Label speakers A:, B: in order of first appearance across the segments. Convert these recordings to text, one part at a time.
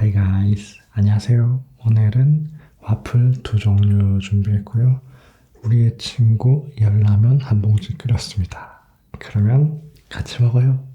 A: Hi guys, 안녕하세요. 오늘은 와플 두 종류 준비했고요. 우리의 친구 열라면 한 봉지 끓였습니다. 그러면 같이 먹어요.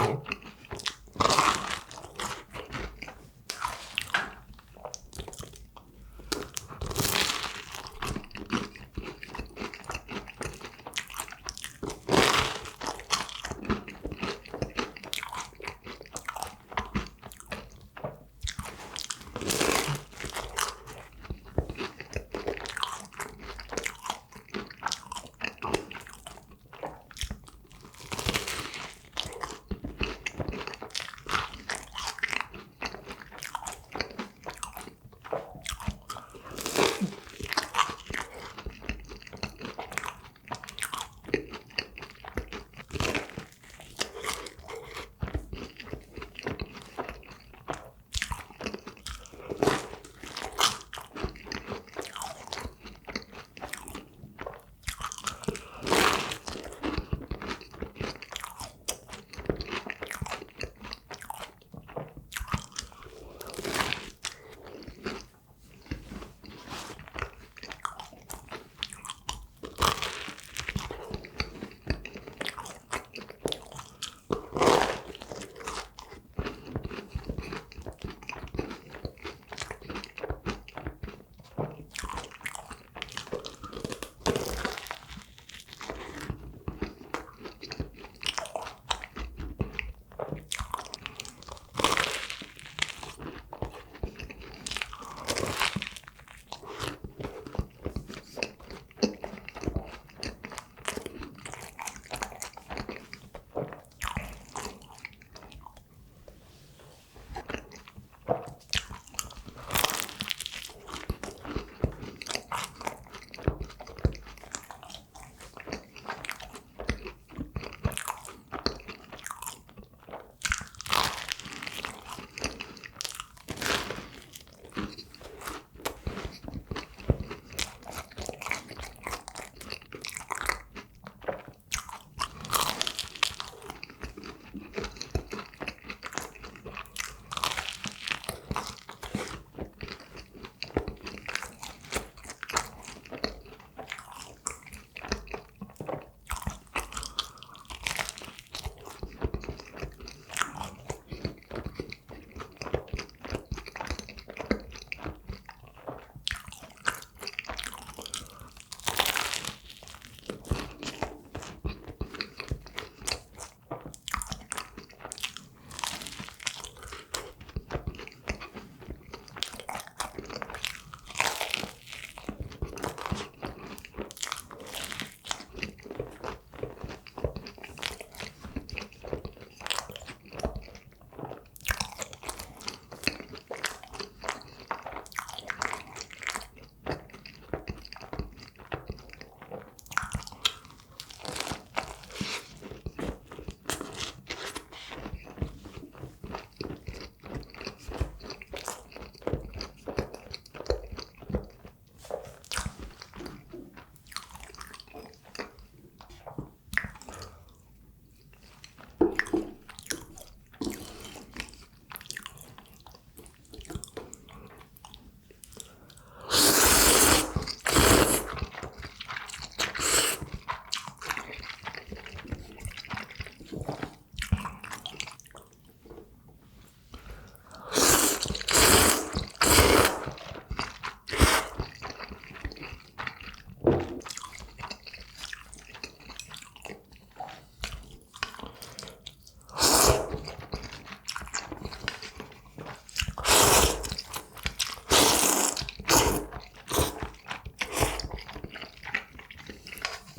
A: out.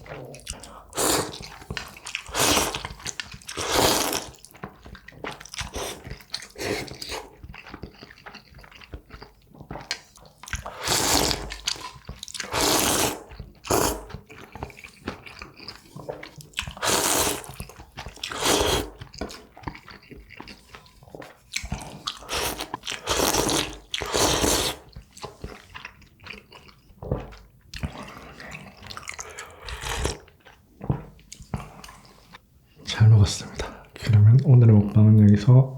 A: Thank you. 먹